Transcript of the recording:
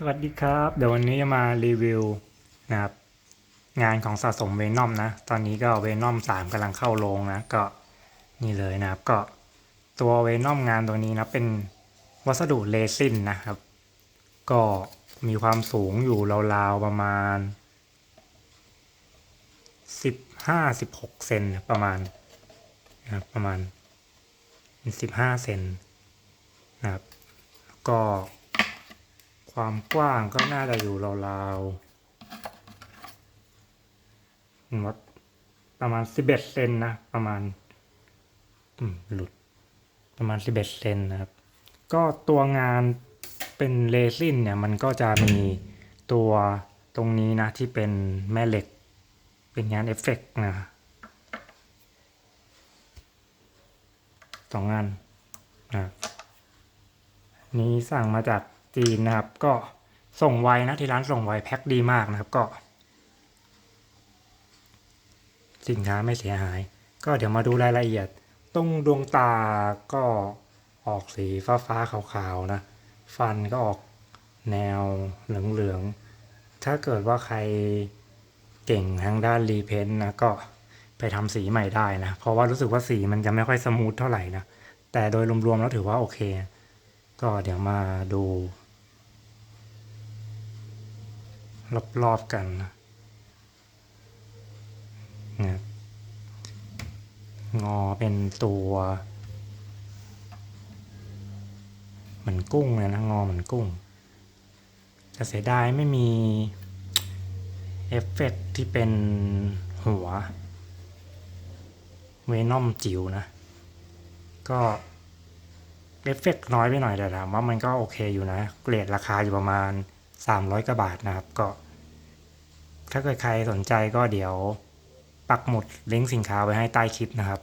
สวัสดีครับ เดี๋ยววันนี้จะมารีวิวนะครับงานของสะสมเวนอมนะ ตอนนี้ก็เวนอมสามกำลังเข้าโรงนะ ก็นี่เลยนะครับ ก็ตัวเวนอมงานตัวนี้นะเป็นวัสดุเรซินนะครับ ก็มีความสูงอยู่ราวๆประมาณสิบห้าสิบหกเซนประมาณนะครับประมาณสิบห้าเซนนะครับก็ ความกว้างก็น่าจะอยู่ราวๆว่าประมาณสิบเอ็ดเซนนะ ประมาณอืมหลุดประมาณสิบเอ็ดเซนนะครับ ก็ตัวงานเป็นเรซินเนี่ยมันก็จะมีตัวตรงนี้นะที่เป็นแม่เหล็ก เป็นงานเอฟเฟกต์นะสองงานนะนี้สั่งมาจาก จีนนะครับ ก็ส่งไวนะที่ร้านส่งไวแพ็คดีมากนะครับก็ สินค้าไม่เสียหาย ก็เดี๋ยวมาดูรายละเอียดตรงดวงตาก็ออกสีฟ้าฟ้าๆขาวๆนะ ฟันก็ออกแนวเหลืองๆ ถ้าเกิดว่าใครเก่งทางด้านรีเพนต์นะก็ไปทำสีใหม่ได้นะ เพราะว่ารู้สึกว่าสีมันจะไม่ค่อยสมูทเท่าไหร่นะ แต่โดยรวมๆแล้วถือว่าโอเค ก็เดี๋ยวมาดู รอบๆกันนะงอเป็นตัว เหมือนกุ้งเลยนะงอเหมือนกุ้งแต่เสียดายไม่มีเอฟเฟกต์ที่เป็นหัว เวนอมจิ๋วนะ ก็เอฟเฟกต์น้อยไปหน่อยแต่ถามว่ามันก็โอเคอยู่นะ เกรดราคาอยู่ประมาณ 300กว่าบาทนะครับก็ ถ้าเกิดใครสนใจก็เดี๋ยวปักหมุดลิงก์สินค้าไว้ให้ใต้คลิปนะครับ